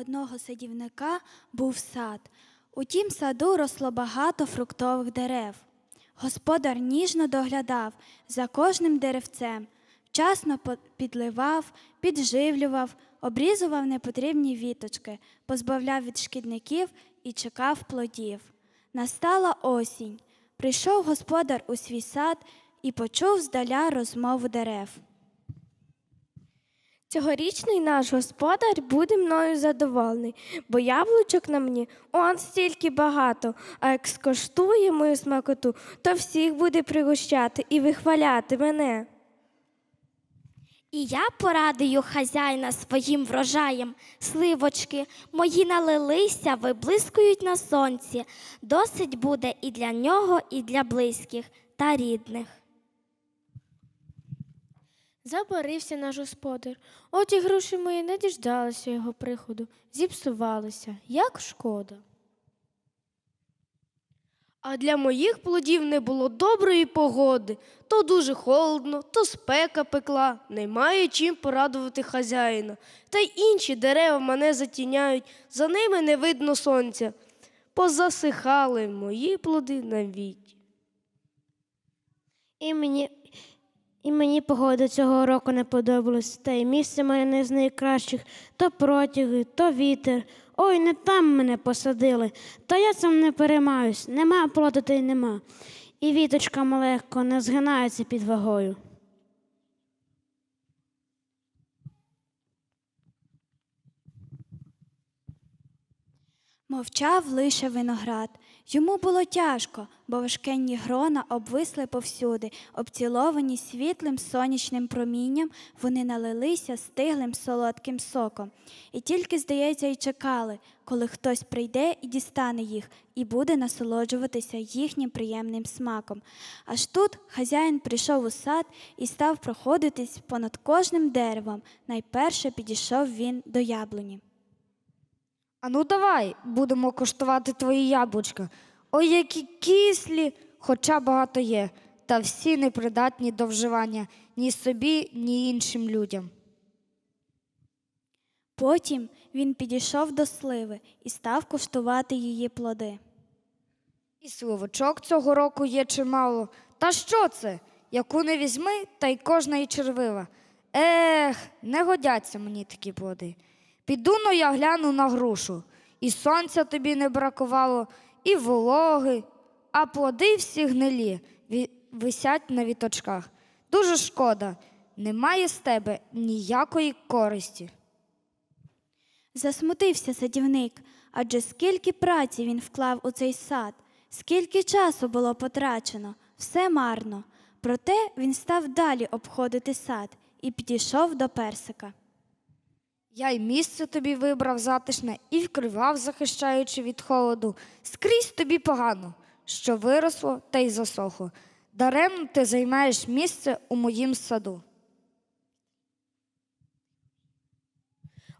одного садівника був сад. У тім саду росло багато фруктових дерев. Господар ніжно доглядав за кожним деревцем, вчасно підливав, підживлював, обрізував непотрібні віточки, позбавляв від шкідників і чекав плодів. Настала осінь. Прийшов господар у свій сад і почув здаля розмову дерев. Цьогорічний наш господар буде мною задоволений, бо яблучок на мені он стільки багато, а як скоштує мою смакоту, то всіх буде пригощати і вихваляти мене. І я порадую хазяїна своїм врожаєм. Сливочки мої налилися, виблискують на сонці. Досить буде і для нього, і для близьких та рідних. Забарився наш господар. От і груші мої не діждалися його приходу, зіпсувалися, як шкода. А для моїх плодів не було доброї погоди. То дуже холодно, то спека пекла, немає чим порадувати хазяїна. Та й інші дерева мене затіняють, за ними не видно сонця. Позасихали мої плоди навіть. І мені, і мені погода цього року не подобалась, та й місце моє не з найкращих, то протяги, то вітер. Ой, не там мене посадили, та я цим не переймаюсь, нема плоду, та й нема. І віточка легко не згинається під вагою. Мовчав лише виноград. Йому було тяжко, бо важкенні грона обвисли повсюди, обціловані світлим сонячним промінням, вони налилися стиглим солодким соком. І тільки, здається, й чекали, коли хтось прийде і дістане їх, і буде насолоджуватися їхнім приємним смаком. Аж тут хазяїн прийшов у сад і став проходитись понад кожним деревом. Найперше підійшов він до яблуні. Ану давай будемо коштувати твої яблучка. Ой, які кислі, хоча багато є, та всі непридатні до вживання ні собі, ні іншим людям. Потім він підійшов до сливи і став куштувати її плоди. І сливочок цього року є чимало. Та що це? Яку не візьми, та й кожна і червива. Ех, не годяться мені такі плоди. Піду но я гляну на грушу. І сонця тобі не бракувало, і вологи, а плоди всі гнилі, висять на віточках. Дуже шкода, немає з тебе ніякої користі. Засмутився садівник, адже скільки праці він вклав у цей сад, скільки часу було потрачено, все марно. Проте він став далі обходити сад і підійшов до персика. Я й місце тобі вибрав затишне і вкривав, захищаючи від холоду. Скрізь тобі погано, що виросло та й засохло. Даремно ти займаєш місце у моїм саду.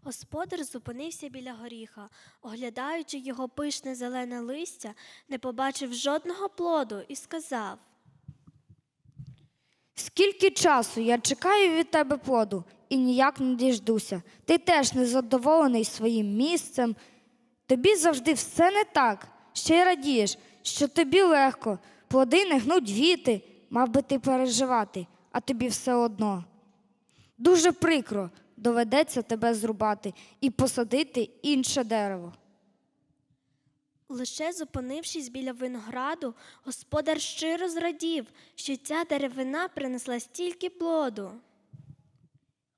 Господар зупинився біля горіха, оглядаючи його пишне зелене листя, не побачив жодного плоду і сказав. Скільки часу я чекаю від тебе плоду і ніяк не діждуся. Ти теж незадоволений своїм місцем. Тобі завжди все не так. Ще й радієш, що тобі легко, плоди не гнуть віти, мав би ти переживати, а тобі все одно. Дуже прикро доведеться тебе зрубати і посадити інше дерево. Лише зупинившись біля винограду, господар щиро зрадів, що ця деревина принесла стільки плоду.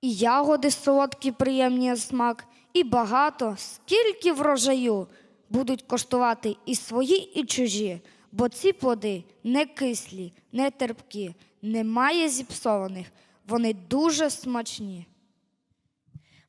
І ягоди солодкі, приємні смак, і багато, скільки врожаю будуть коштувати і свої, і чужі, бо ці плоди не кислі, не терпкі, немає зіпсованих, вони дуже смачні.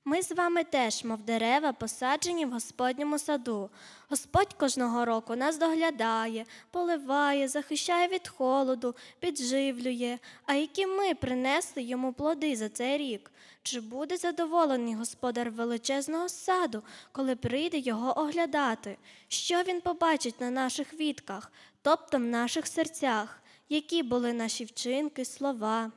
Ми з вами теж, мов дерева, посаджені в Господньому саду. Господь кожного року нас доглядає, поливає, захищає від холоду, підживлює. А які ми принесли йому плоди за цей рік? Чи буде задоволений господар величезного саду, коли прийде його оглядати? Що він побачить на наших вітках, тобто в наших серцях? Які були наші вчинки, слова?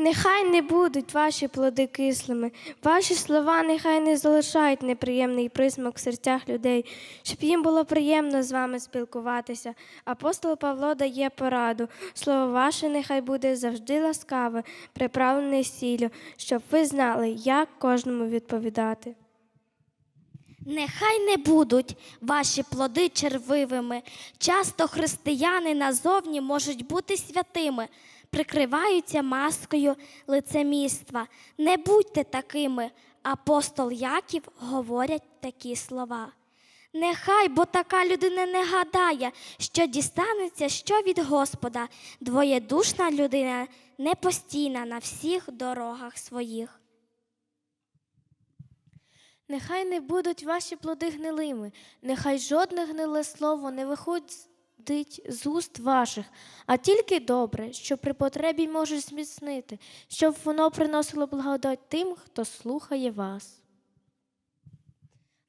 Нехай не будуть ваші плоди кислими, ваші слова нехай не залишають неприємний присмак в серцях людей, щоб їм було приємно з вами спілкуватися. Апостол Павло дає пораду. Слово ваше нехай буде завжди ласкаве, приправлене сіллю, щоб ви знали, як кожному відповідати. Нехай не будуть ваші плоди червивими. Часто християни назовні можуть бути святими, прикриваються маскою лицемірства. Не будьте такими. Апостол Яків говорять такі слова. Нехай, бо така людина не гадає, що дістанеться що від Господа. Двоєдушна людина непостійна на всіх дорогах своїх. Нехай не будуть ваші плоди гнилими, нехай жодне гниле слово не виходить з уст ваших, а тільки добре, що при потребі можеш зміцнити, щоб воно приносило благодать тим, хто слухає вас.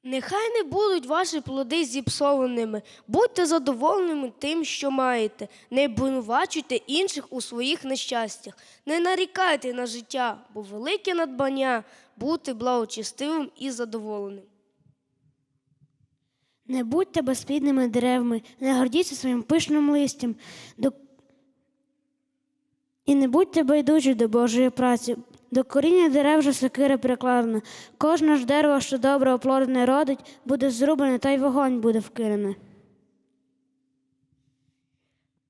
Нехай не будуть ваші плоди зіпсованими. Будьте задоволеними тим, що маєте. Не обвинувачуйте інших у своїх нещастях. Не нарікайте на життя, бо велике надбання бути благочестивим і задоволеним. Не будьте безплідними деревами, не гордіться своїм пишним листям. До... І не будьте байдужі до Божої праці. До коріння дерев же сокира прикладена. Кожне ж дерево, що добре оплодене родить, буде зрубане, та й вогонь буде вкинене.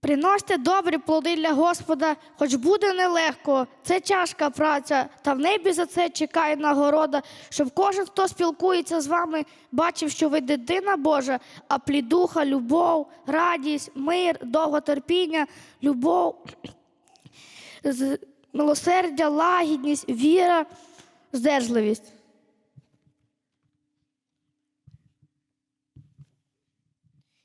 Приносьте добрі плоди для Господа, хоч буде нелегко. Це тяжка праця, та в небі за це чекає нагорода, щоб кожен, хто спілкується з вами, бачив, що ви дитина Божа, а плід духа, любов, радість, мир, довготерпіння, любов, милосердя, лагідність, віра, здержливість.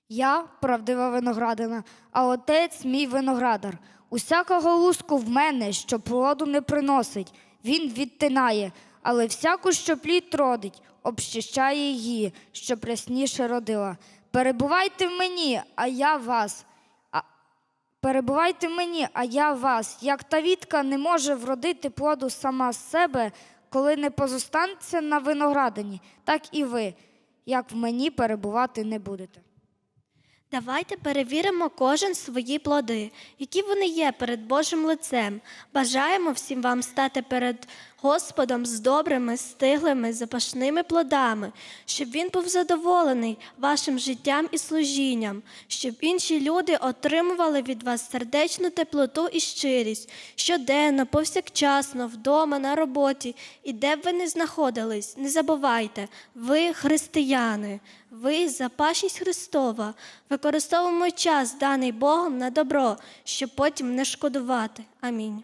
Я правдива виноградина, а отець мій виноградар. Усякого луску в мене, що плоду не приносить, він відтинає, але всяку, що плід родить, общищає її, що прясніше родила. Перебувайте в мені, а я вас. Перебувайте мені, а я вас. Як та вітка не може вродити плоду сама з себе, коли не позостанеться на виноградині, так і ви, як в мені перебувати не будете. Давайте перевіримо кожен свої плоди, які вони є перед Божим лицем. Бажаємо всім вам стати перед Господом з добрими, стиглими, запашними плодами, щоб Він був задоволений вашим життям і служінням, щоб інші люди отримували від вас сердечну теплоту і щирість щоденно, повсякчасно, вдома, на роботі і де б ви не знаходились. Не забувайте, ви християни, ви запашність Христова. Використовуємо час, даний Богом, на добро, щоб потім не шкодувати. Амінь.